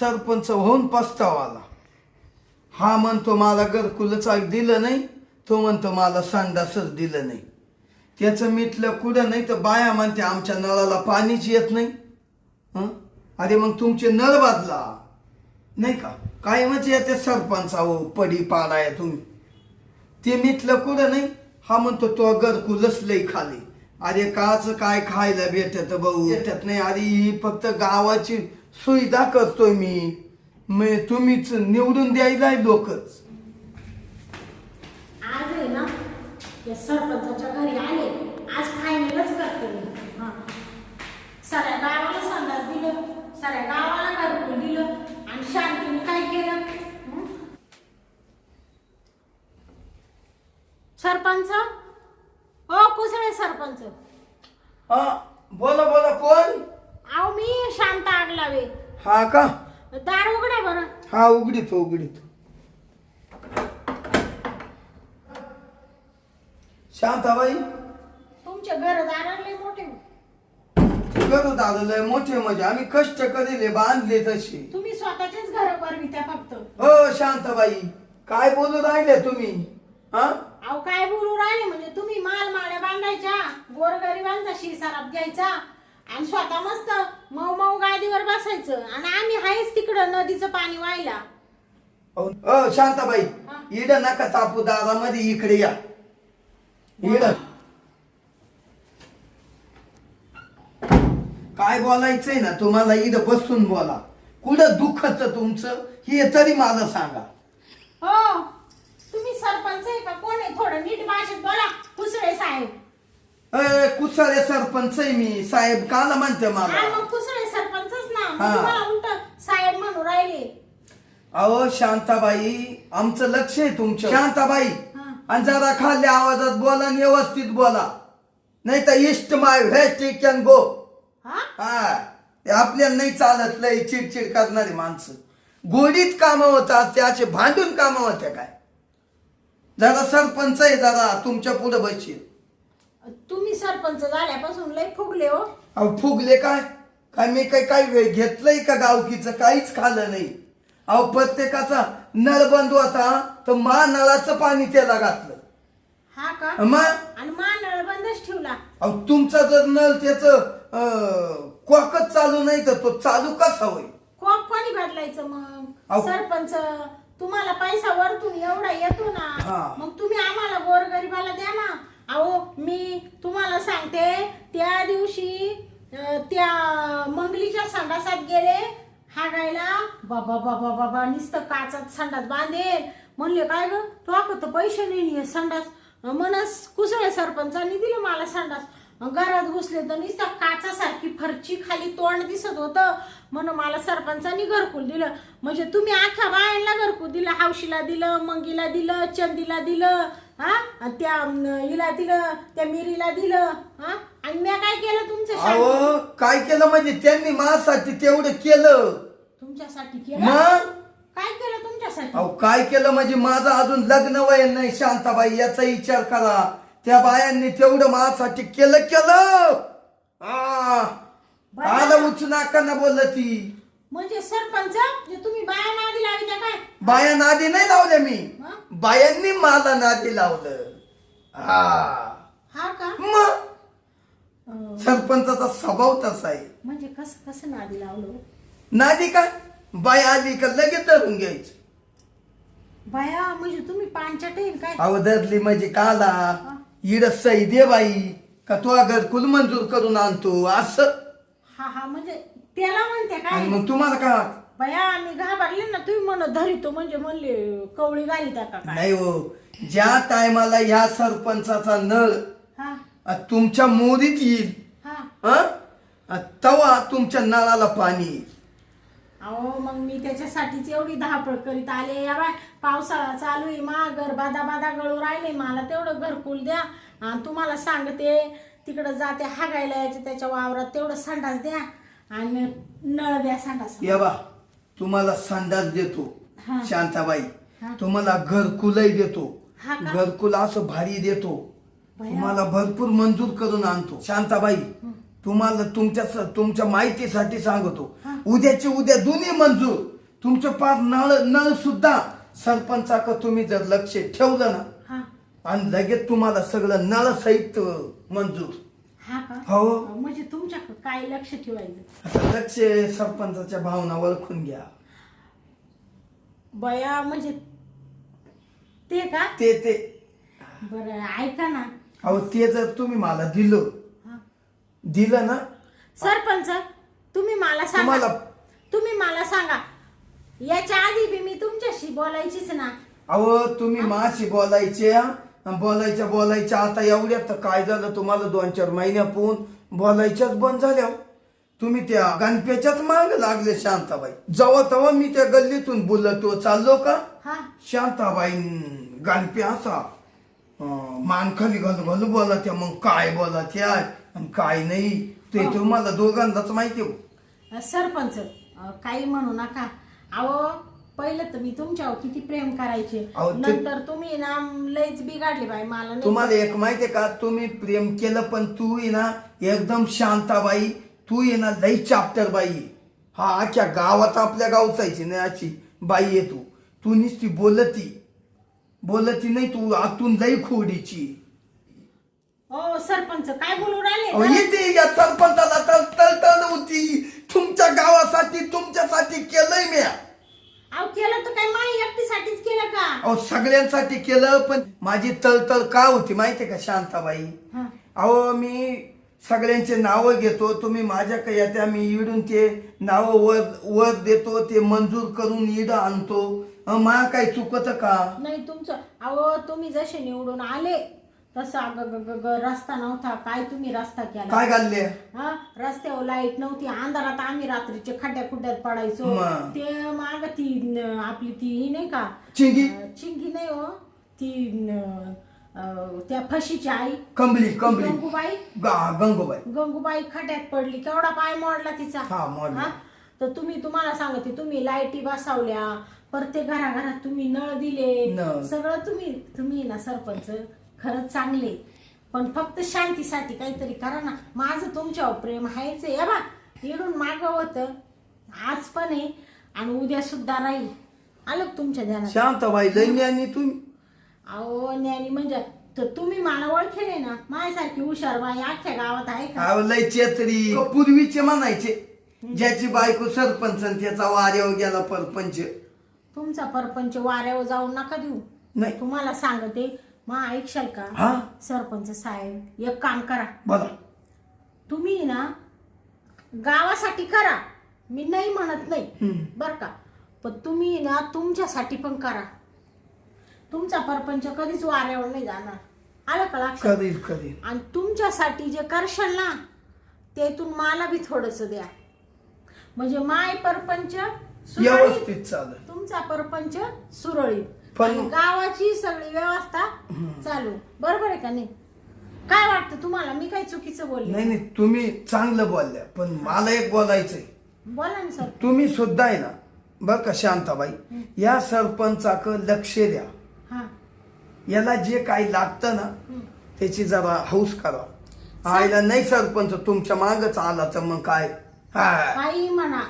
सरपंच होऊन पस्तावा आला हा म्हणतो मला घरकुलच दिलं नाही तो म्हणतो मला संडासच दिलं नाही. त्याचं मिटलं कुठं नाही तर बाया म्हणते आमच्या नळाला पाणीच येत नाही. अरे मग तुमचे नळ बादला. नाही का? काय म्हणजे येते सरपंचाव पडी पाडाय तुम्ही. ते मिटलं कुठं नाही हा म्हणतो तो घरकुलच लई खाली. अरे काच काय खायला भेटत भाऊ? भेटत नाही. अरे ही फक्त गावाची सुविधा करतोय मी. मी तुम्हीच निवडून द्यायला लोकच. आज आहे ना या सरपंचाच्या घरी आले. आज फायनलच करते मी. हा. सगळ्या गावाला संडास दिलं सगळ्या गावाला घरकुल दिलं आणि शांतीने काय केलं? हं? सरपंच? ओ कुसळे सरपंच. हा बोला बोला कोण? अहो मी शांत आग लावे. हा का? दार उघडा बरं. हा उघडीत उघडीत. शांताबाई? तुमचे घरदार लय मोठे करत आलेलं मोठे म्हणजे. आम्ही कष्ट करेले बांधले तसे. तुम्ही स्वतःचेच घर बनवित्या फक्त. हो शांताबाई. काय बोलू राहिले तुम्ही? हा? अहो काय बोलू राहिले म्हणजे तुम्ही माल माड्या बांधायच्या गोरगरिबांचा शिसाराप घ्यायचा आणि स्वतः मस्त मऊ मऊ गादीवर बसायचं. आणि आम्ही आहेच तिकडं नदीचं पाणी व्हायला. अहो, अ शांताबाई. इड नका तापू दारामध्ये इकडे या. इड. काय बोलायचंय ना तुम्हाला इड बसून बोला. कुठं दुखत तुमचं हे तरी मला सांगा. हो तुम्ही सरपंच आहे का? कोण आहे? थोडं नीट भाषेत बोला कुसळे साहेब. अ कुसारे सरपंच आहे मी. साहेब काला म्हणते हा मला? मग कुसळे सरपंचच ना. मग हा. तुम्हाला उलट साहेब म्हणून राहिले. अहो शांताबाई आमचं लक्ष आहे तुमच्या शांताबाई हा. आणि जरा खाल्ल्या आवाजात बोला आणि व्यवस्थित बोला. नाही तर east my waste can go. हा? हा. ते आपल्याला नाही चालत लय चिडचिड करणारी माणसं. गोडीत कामं होतात त्याचे भांडून कामं होत्या काय? जरा सरपंच आहे जरा तुमच्यापुढे बसशील. तुम्ही सरपंच झाल्यापासून लय फुगले हो. अहो फुगले काय? काय मी काय काय घेतलंय का गावकीचं? काहीच खाल्लं नाही. अहो प्रत्येकाचा नळ बंद होता तर मा नळाचं पाणी त्याला घातलं. हा का? मग आणि मानळ बंदच ठेवला. अहो तुमचा जर नळ त्याच क्वाकच चालू नाही तर तो चालू कसा होईल? कोणी बदलायचं मग? अहो. सरपंच तुम्हाला पैसा वरतून एवढा येतो हा. ना मग तुम्ही आम्हाला गोरगरिबाला द्या ना. अहो मी तुम्हाला सांगते त्या दिवशी त्या मंगलीच्या संडासात गेले हागायला बाबा बाबा बाबा नुसतं काचात संडास बांधेल. म्हणले काय ग तो आपण तर पैसे नाही संडास. मनस म्हणस कुसळे सरपंचांनी दिलं मला संडास. घरात घुसले तर नुसतं काचासारखी फरची खाली तोंड दिसत होतं. म्हणून मला सरपंचांनी घरकुल दिलं. म्हणजे तुम्ही अख्ख्या बायांना घरकुल दिलं हावशीला दिलं मंगीला दिलं चंदीला दिलं. हा? आणि त्या अं, हिला दिलं त्या मिरीला दिलं हा? आणि मी काय केलं तुमच्या अहो काय केलं म्हणजे त्यांनी माझ्यासाठी तेवढं केलं. तुमच्यासाठी केलं? मग? काय केलं तुमच्यासाठी? अहो काय केलं म्हणजे माझं अजून लग्न वय नाही शांताबाई याचा विचार करा. त्या बायांनी तेवढं माझ्यासाठी केलं केलं. आलं उच नाकांना बोललं ती. म्हणजे सरपंच म्हणजे तुम्ही बाया नादी लावित्या काय? बाया नादी नाही लावल्या मी. हा? बायांनी मला नादी लावलं. हा. हा का? मग? अं, सरपंचाचा स्वभाव तसा आहे. म्हणजे कस कसं नादी लावलं? नादी काय बाय आली का लगेच धरून घ्यायचं. बाया म्हणजे तुम्ही पांचट येईल काय? अहो धरली म्हणजे काला. इड सई दे बाई का तो घरकुल मंजूर करून आणतो असं? हा हा म्हणजे त्याला म्हणते काय? मग तुम्हाला काय वाटतं? बया आम्ही घाबरले ना तुम्ही म्हण धरितो म्हणजे म्हणले कवळी घाली त्या का काय? नाही हो. ज्या टायमाला ह्या सरपंचाचा नळ हा. तुमच्या मोरीत येईल हा. हं? अ, तवा तुमच्या नळाला पाणी येईल. अहो मग मी त्याच्यासाठीच एवढी धावपळ करीत आले. या बाय पावसाळा चालू आहे मा घर बादा बादा गळू राहिले. मला तेवढं घरकुल द्या. आणि तुम्हाला सांगते तिकडं जाते हागायला यायचे त्याच्या वावरात. तेवढं संडास द्या. आणि नळ द्या या बा तुम्हाला संडास देतो हा. शांताबाई हा. तुम्हाला घरकुलही देतो हा का? घरकुल असं भारी देतो. तुम्हाला भरपूर मंजूर करून आणतो शांताबाई तुम्हाला तुमच्या तुमच्या माहितीसाठी सांगतो. उद्याची उद्या दोन्ही मंजूर तुमचं पार नळ नळ सुद्धा सरपंचाक तुम्ही जर लक्ष ठेवलं ना हा आणि लगेच तुम्हाला सगळं नळ सहित मंजूर हा का? हो. म्हणजे तुमच्या काय लक्ष ठेवायचं? आता लक्ष सरपंचाच्या भावना ओळखून घ्या. बया म्हणजे ते का? ते ते. बरं ऐका ना. अहो ते जर तुम्ही मला दिलं हा. दिलं ना सरपंच तुम्ही मला सांगा. तुम्हाला तुम्ही मला सांगा. याच्या आधी बी मी तुमच्याशी बोलायचीच ना. अहो तुम्ही माशी बोलायचे बोलायच्या बोलायच्या आता एवढ्यात तर काय झालं तुम्हाला दोन चार महिन्यापून? बोलायच्याच बंद झाल्या हो. तुम्ही त्या गणप्याच्याच माग लागले शांताबाई. जेव्हा तेव्हा मी त्या गल्लीतून बोलतो चाललो का? शांताबाई गणप्या असा अं, मान खाली घालू घालू बोला त्या मग काय बोला त्या आणि काय नाही? ते. तुम्हाला दोघांनाच माहिती हो. सरपंच काही म्हणू नका. अहो पहिलं तर मी तुमच्यावर किती प्रेम करायचे? अहो, ते- नंतर तुम्ही ना लयच बिघडले बाई मला नाही तुम्हाला एक माहितीये का? तुम्ही प्रेम केलं पण तू आहे ना एकदम शांताबाई तू आहे ना लई चाप्टर बाई. आहे. हा अख्ख्या गावात आपल्या गावचायची नाही अशी बाई आहे तू. तू नुसती बोलती. बोलती नाही तू आतून लई खोडीची. हो सरपंच काय बोलू राहिले? अहो, येते या सरपंचाला तळतळ होती. अहो सगळ्यांसाठी केलं पण माझी तळतळ का होती माहितीये का शांताबाई? हा. अहो मी सगळ्यांचे नावं घेतो तुम्ही माझ्याकडे येत्या मी इडून ते नावं वर वर देतो ते मंजूर करून इड आणतो. मा काय चुकत का? नाही तुमचं अहो तुम्ही जसे निवडून आले तसा ग ग ग- ग रस्ता नव्हता. काय तुम्ही रस्ता केला? काय घालले? हा? रस्त्यावर लाइट नव्हती. अंधारात आम्ही रात्रीचे खड्ड्या खुड्ड्यात पडायचो. मग. ते माग ती न- आपली ती ही नाही का? चिंगी? अं, चिंगी नाही हो. ती न- अं, त्या फशीची आई. कंबली कंबली. गंगूबाई. गा- गंगूबाई. गंगूबाई खड्ड्यात पडली. केवढा पाय मोडला तिचा. हा, मोडला. हा? तर तुम्ही तुम्हाला सांगते तुम्ही लाईटी बसवल्या. प्रत्येक घराघरात तुम्ही नळ दिले. नळ. सगळं तुम्ही तुम्ही ना सरपंच. खरंच चांगले. पण फक्त शांतीसाठी काहीतरी करा ना. माझं तुमच्यावर प्रेम आहेच आहे. या बा इडून मागं होतं. आज पण आहे आणि उद्या सुद्धा राहील. आलं का तुमच्या ध्यानात? शांताबाई लई आणि तुम्ही. अहो ज्ञानी म्हणजे तर तुम्ही मला ओळखेले ना माझ्यासारखी हुशार बाई अख्ख्या गावात आहे का? अहो, लई चेत्री. पूर्वीचे म्हणायचे ज्याची बायको सरपंच आणि त्याचा वाऱ्यावर गेला परपंच. तुमचा परपंच वाऱ्यावर जाऊन नका देऊ. नाही. तुम्हाला सांगते मग ऐकशाल का? सरपंच साहेब एक काम करा. बघा तुम्ही ना गावासाठी करा. मी नाही म्हणत नाही हम्म. बर का? पण तुम्ही ना तुमच्यासाठी पण करा. तुमचा परपंच कधीच वाऱ्यावर नाही जाणार. आलं का लक्षात? करील करील आणि तुमच्यासाठी जे करशाल ना त्यातून मला बी थोडस द्या. म्हणजे माय परपंच सुरळीत व्यवस्थित चालेल. तुमचा परपंच सुरळीत. पण- आणि गावाची सगळी व्यवस्था चालू. बरोबर आहे का नाही? काय वाटतं तुम्हाला? मी काही चुकीचं बोलले. नाही नाही तुम्ही चांगलं बोलल्या पण मला एक बोलायचंय. बोला ना सर. तुम्ही सुद्धा आहे ना बरं का शांताबाई या सरपंचाक लक्ष द्या. हा. याला जे काही लागतं ना. त्याची जरा हौस करा. आईला नाही सरपंच तुमच्या मागच आला तर मग काय? हा. काही म्हणा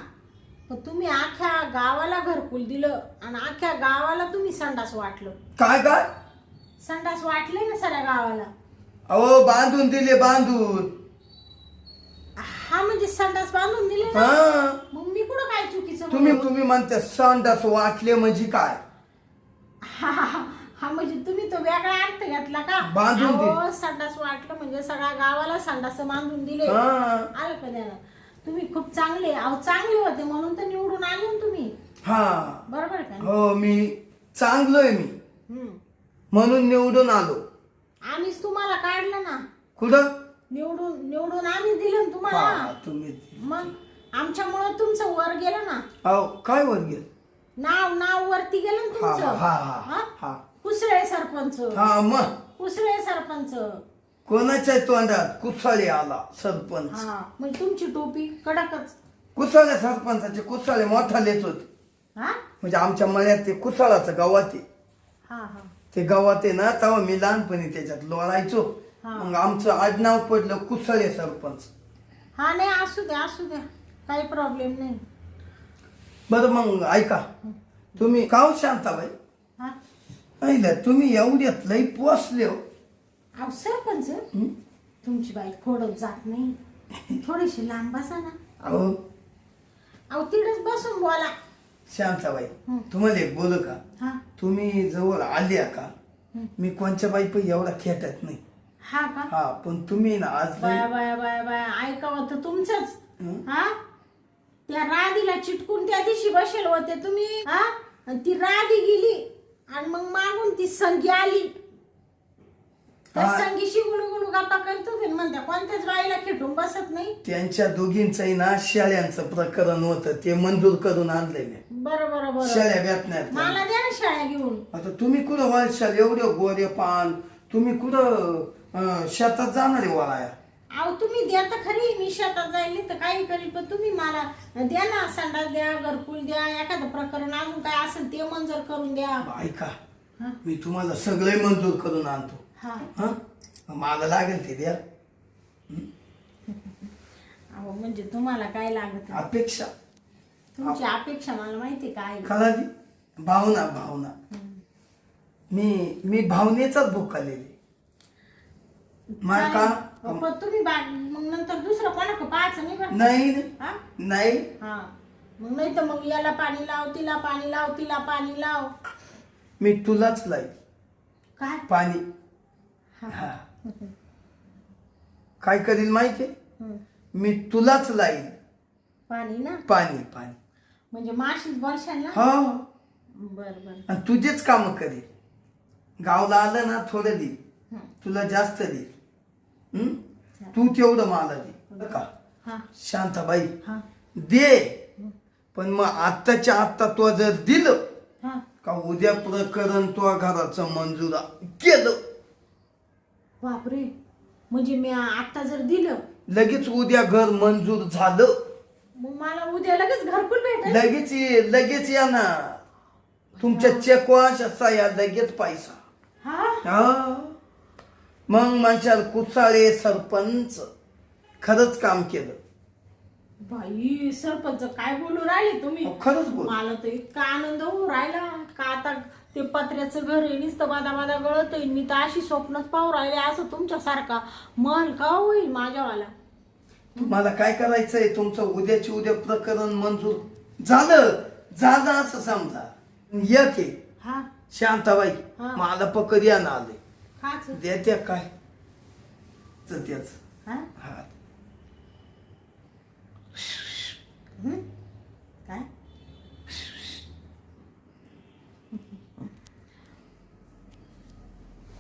पण तुम्ही अख्ख्या गावाला घरकुल दिलं आणि अख्ख्या गावाला तुम्ही संडास वाटलं. काय काय? संडास वाटले ना सगळ्या गावाला. अहो बांधून दिले बांधून. हा म्हणजे संडास बांधून दिले ना? हा. मग मी कुठं काय चुकीचं तुम्ही बोललो? तुम्ही म्हणते संडास वाटले म्हणजे काय? हा हा, हा. हा म्हणजे तुम्ही तो वेगळा अर्थ घेतला का? बांधून. अहो, संडास वाटलं म्हणजे सगळ्या गावाला संडास बांधून दिले हा. आलं का त्याला तुम्ही खूप चांगले अहो चांगले होते म्हणून तर निवडून आले ना तुम्ही. हा. बरोबर आहे का? हो मी चांगलोय मी. हम्म. म्हणून निवडून आलो. आम्हीच तुम्हाला काढलं ना. कुठं? निवडून निवडून आम्ही दिलं ना हा तुम्हाला तुम्ही मग आमच्यामुळं तुमचं वर गेलं ना. अहो काय वर गेल? नाव नाव वरती गेलं ना हा, तुमचं. हा, हा, हा? हा. कुसळे सरपंच. हा मग. कुसळे सरपंच. कोणाच्या तोंडात कुसाळे आला सरपंच? हा म्हणजे तुमची टोपी कडकच. कुसाळे सरपंचाचे कुसाळे मोठा लेत होते. हा? म्हणजे आमच्या मळ्यात ते कुसाळाचं गावात आहे हा हा. ते गावात आहे ना तेव्हा मी लहानपणी त्याच्यात लोळायचो. हा. मग आमचं आडनाव पडलं कुसाळे सरपंच. हा नाही असू द्या असू द्या. काही प्रॉब्लेम नाही. बरं मग ऐका. तुम्ही काव शांताबाई? हा? तुम्ही एवढ्यात लई पोचले हो. अहो सरपंच हं? तुमची बाई फोडत जात नाही. थोडीशी लांब बसा ना. अहो. अहो तिथंच बसून बोला. शांताबाई हं. तुम्हाला एक बोलू का? हा. तुम्ही जवळ आल्या का? हं. मी कोणच्या बाई पण एवढा खेटत नाही. हा का? हा पण तुम्ही ना आज लई- बाया बाया बाया बाया ऐकावं तर तुमचंच. हं? हा? त्या राधीला चिटकून त्या दिवशी बसेल होते तुम्ही. हा? आणि ती राधी गेली आणि मग मागून ती संगी आली. हा. संगीशी गुलू गप्पा करत होते म्हणत्या कोणत्याच बाईला खेटून बसत नाही. त्यांच्या दोघींचंही ना शाळ्यांचं प्रकरण होतं ते मंजूर करून आणले मी. बरं बरं बरं शाळ्या भेटण्यात मला द्या ना शाळा घेऊन. आता तुम्ही कुठं वालशाल एवढे गोरे पान. तुम्ही कुठं अं, शेतात जाणार आहे वळाया? अहो तुम्ही द्या तर खरी मी शेतात जाईल तर काही करील पण तुम्ही मला द्या ना संडास द्या घरकुल द्या एखादं प्रकरण अजून काय असेल ते मंजूर करून द्या. ऐका हा. मी तुम्हाला सगळे मंजूर करून आणतो. हा. हा? मला लागेल ते द्या. अहो म्हणजे तुम्हाला काय लागत? अपेक्षा. तुमची अपेक्षा मला माहिती काय कळाली भावना भावना. मी मी भावनेचाच भोकालेली मला का पण तुम्ही बा- मग नंतर दुसरं कोणाक पाहायचं नाही बरं नाही हा? नाही. हा. मग नाही तर मग याला पाणी लाव तिला पाणी लाव तिला पाणी लाव. मी तुलाच लाई काय? पाणी. हा. काय करील माहितीये हं. मी तुलाच लाईन. पाणी ना? पाणी पाणी. म्हणजे माशीच बरशाल ना? हो. बर बर. आणि तुझेच काम करेल गावला आलं ना थोडं दे. हं. तुला जास्त दे. हं? तू तेवढं मला दे. का? शांताबाई हा. दे. पण मग आत्ताच्या आत्ता तो जर दिलं का उद्या प्रकरण तो घराचं मंजुरा केलं बापरे. म्हणजे मी आता जर दिलं. लगेच उद्या घर मंजूर झालं. मग मला उद्या लगेच घरकुल भेटेल लगेच ये लगेच या ना. तुमच्या चेकवाश असा या लगेच पैसा. हा? हा. मग म्हणशाल कुसाळे सरपंच खरंच काम केलं. बाई सरपंच काय बोलू राहिले तुम्ही? अहो, खरंच बोल. मला तर इतका आनंद होऊ राहिला. का आता ते पत्र्याचं घर आहे नुसतं बादा बादा गळत आहे मी तर अशी स्वप्नच पाहू राहिले असं तुमच्यासारखा. महल का होईल माझ्यावाला? तुम्हाला काय करायचंय? तुमचं उद्याची उद्या प्रकरण मंजूर झालं. झालं असं समजा. एक आहे. हा. शांताबाई हा. मला पकड या ना आले खाच देत्या काय? तर त्याच. हा? हा हं? काय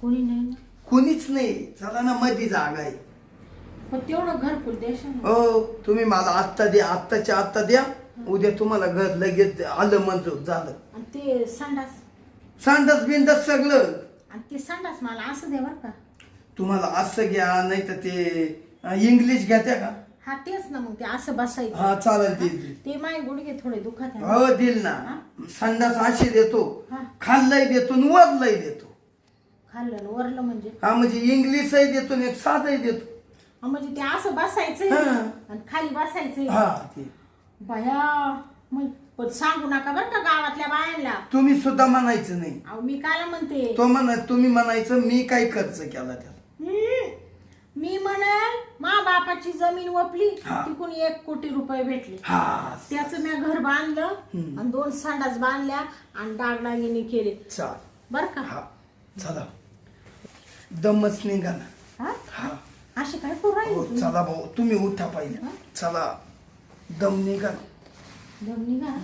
कोणी नाही ना. कुणीच नाही. चला ना मध्ये जागा आहे. पण तेवढं देशाल. ना. हो तुम्ही मला आत्ता द्या आत्ताच्या आत्ता द्या. उद्या तुम्हाला घर लगेच आलं मंजूर झालं. आणि ते संडास. सांडस बिंडस सगळं. आणि ते संडास मला असं दे बरं का. तुम्हाला असं घ्या नाही तर ते अं, इंग्लिश घेत्या का? हा तेच ना मग ते असं बसायचं. हा चालेल देईल देईल. ते. माय गुडघे थोडे दुखत आहे हो देईल ना. संडास अशी देतो. हा. खाल्लंय देतो आणि देतो. खाल्लं वरलं म्हणजे? हा म्हणजे इंग्लिशही देतो आणि एक साधंही देतो. हा, म्हणजे ते असं बसायचंय. हा. आणि खाली बसायचंय. हा ते. बया मग पण सांगू नका बरं का गावातल्या बायांना. तुम्ही सुद्धा म्हणायचं नाही. अहो मी काला म्हणते. तो म्हणा तुम्ही म्हणायचं मी काय खर्च केला त्याला? हम्म. मी म्हणाल मा बापाची जमीन वपली हा. तिकून एक कोटी रुपये भेटले. हा. त्याचं मी घर बांधलं. आणि दोन संडास बांधल्या आणि डागडागिनी केले. चाल. बर का? हा. चला. दमच निघा ना. हा? हा. असे काय करू राहिले हो तुम्ही? चला भाऊ तुम्ही उठा पाहिजे? चला. दम निघा ना. दम निघा?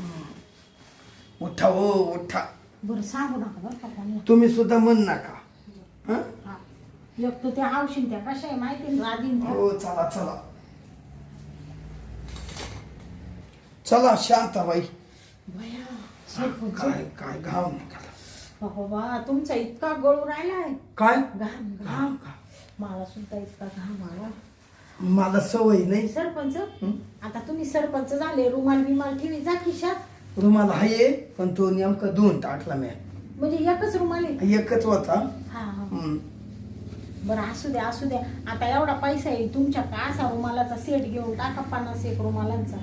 उठा हो उठा. बरं सांगू नका बरं का कोणी. तुम्ही सुद्धा म्हण नका. हं? हा. एक तर त्या हावशीन त्या कशा आहे माहिती ना त्या. हो चला चला. चला शांताबाई. बया, सरपंच. काय काय घाव निघाला. अहो बा तुमचा इतका गळू राहिलाय. काय? घाम घाम. मला सुद्धा इतका घाम आला. मला सवय नाही. सरपंच? आता तुम्ही सरपंच झाले रुमाल बिमाल ठेवी जा खिशात. रुमाल आहे पण तो नेमका धुवून टाकला मी. म्हणजे एकच रुमाल आहे? एकच होता. हा हा. हं. बरं असू द्या असू द्या आता एवढा पैसा येईल तुमच्या का असा रुमालाचा सेट घेऊन टाका पन्नास एक रुमालांचा?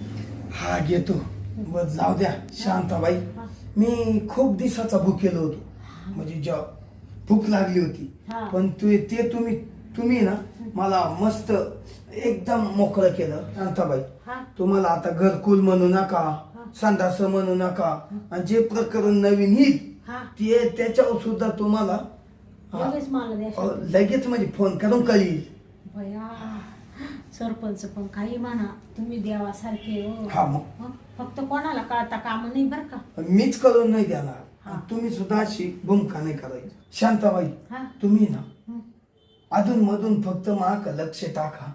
हा घेतो. बर जाऊ द्या शांताबाई. मी खूप दिवसाचा भुकेलो होतो. म्हणजे जेव्हा भूक लागली होती. हा. पण तू ते तुम्ही तुम्ही ना मला मस्त एकदम मोकळं केलं शांताबाई. हा. तुम्हाला आता घरकुल म्हणू नका संडास म्हणू नका आणि जे प्रकरण नवीन येईल हा. ते त्याच्यावर सुद्धा तुम्हाला लगेच मला द्या. लगेच म्हणजे फोन करून कळील. भया सरपंच पण काही म्हणा तुम्ही देवासारखे हो. हा मग. हं? फक्त कोणाला कळता काम नाही बरं का? मीच करून नाही देणार. हा. तुम्ही सुद्धा अशी भूमिका नाही करायची. शांताबाई हा. तुम्ही ना हं. अधून मधून फक्त माक लक्ष टाका.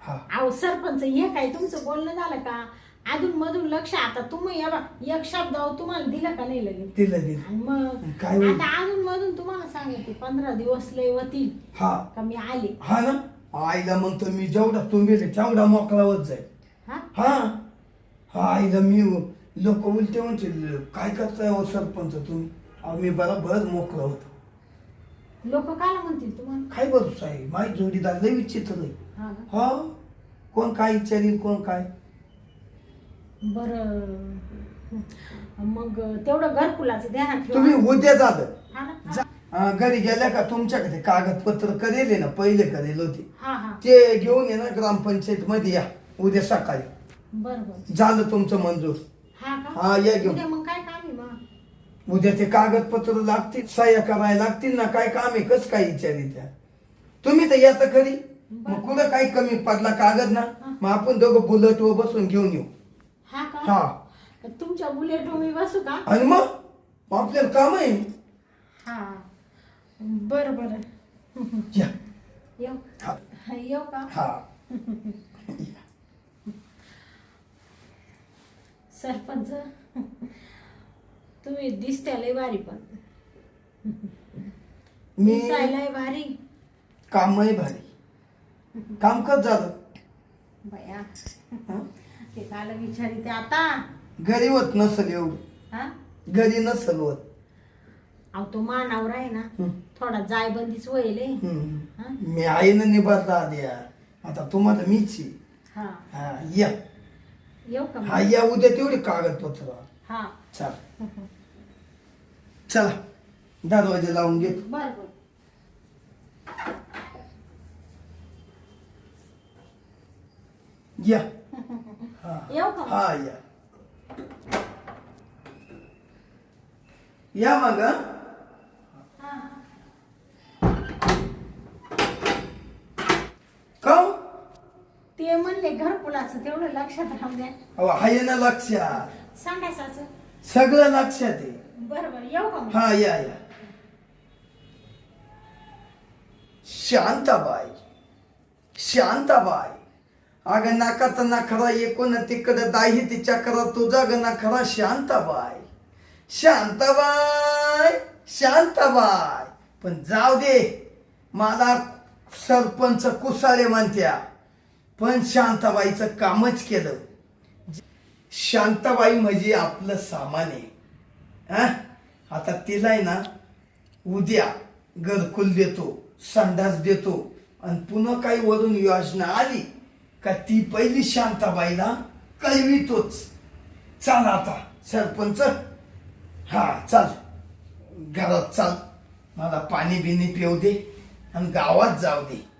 हा. अहो सरपंच हे काय तुमचं बोलणं झालं का? अधून मधून लक्ष. आता तुम्ही या बा, एक शब्द अहो तुम्हाला दिला का नाही लगेच? दिलं दिलं. आणि मग काय होईल? आता अजून मधून तुम्हाला सांगते पंधरा दिवस लय होतील हा. का मी आले? हा ना? आईला म्हणतो मी जेवढा तुम्ही तेवढा मोकळा होत जाईल हा? हा? हा आईला मी लोक उलटे म्हणतील काय करताय हो सरपंच तुम्ही? अहो, मी बरोबर मोकळा होतो. लोक काला म्हणतील तुम्हाला? काय बरं साहेब माझी जोडीदार लय विचित्र आहे. हा हा? कोण काय विचारील कोण काय? बर. मग तेवढं घरकुलाचं ठेवा. तुम्ही उद्या झालं हा ना जा- अं, घरी गेल्या का तुमच्याकडे कागदपत्र करेल ना पहिले करेल होते. हा हा. ते घेऊन ये ना ग्रामपंचायत मध्ये या उद्या सकाळी. बर बर. झालं तुमचं मंजूर. हा का? हा या घेऊन. उद्या मग काय काम आहे मग? उद्या ते कागदपत्र लागतील सह्या करायला लागतील ना काय काम आहे कस काय विचारी त्या? तुम्ही तर येता खरी मग कुठं काही कमी पडला कागद ना? मग आपण दोघं बुलेट वर बसून घेऊन येऊ. हा का? हा. तुमच्या बुलेट मी बसू का? आणि मग? मग आपल्याला काम आहे. हा. बर बर. या. येऊ. हा. येऊ का? हा. सरपंच तुम्ही दिसत्या लय भारी पण. मी दिसायलाय भारी. कामही भारी. काम कर झालं बया. हा? ते काल विचारिते आता. घरी होत नसल एवढं हा? घरी नसल होत. अहो तो मानावर आहे ना. थोडा जायबंदीच होईल हे. हम्म. हा? मी आईनं निभारता आद्या आता तुम्हाला मीच आहे. हा. हा या. येऊ का हा? या उद्या तेवढे कागदपत्र. हा. चला. चला. दरवाजे लावून घेतो बर बर. या. येऊ का? हा या. या मग. का हो? ते म्हणले घरकुलाचं तेवढं लक्षात राहू द्या. अहो आहे ना लक्षात. संडासाचं सगळं लक्षात आहे. बर बर. येऊ का मग? हा या या. शांताबाई. शांताबाई. अग नाका तर नखरा एकूण तिकडं दाही तिच्या करा तुझा ग नखरा शांताबाई. शांताबाई शांताबाई. पण जाऊ दे मला सरपंच कुसारे म्हणत्या पण शांताबाईचं कामच केलं. शांताबाई म्हणजे आपलं सामान आहे. आता तिला आहे ना उद्या घरकुल देतो संडास देतो आणि पुन्हा काही वरून योजना आली. का ती पहिली शांताबाईला कळवितोच. चाल आता सरपंच. हा चाल. घरात चाल. मला पाणी बिणी पिऊ दे आणि गावात जाऊ दे.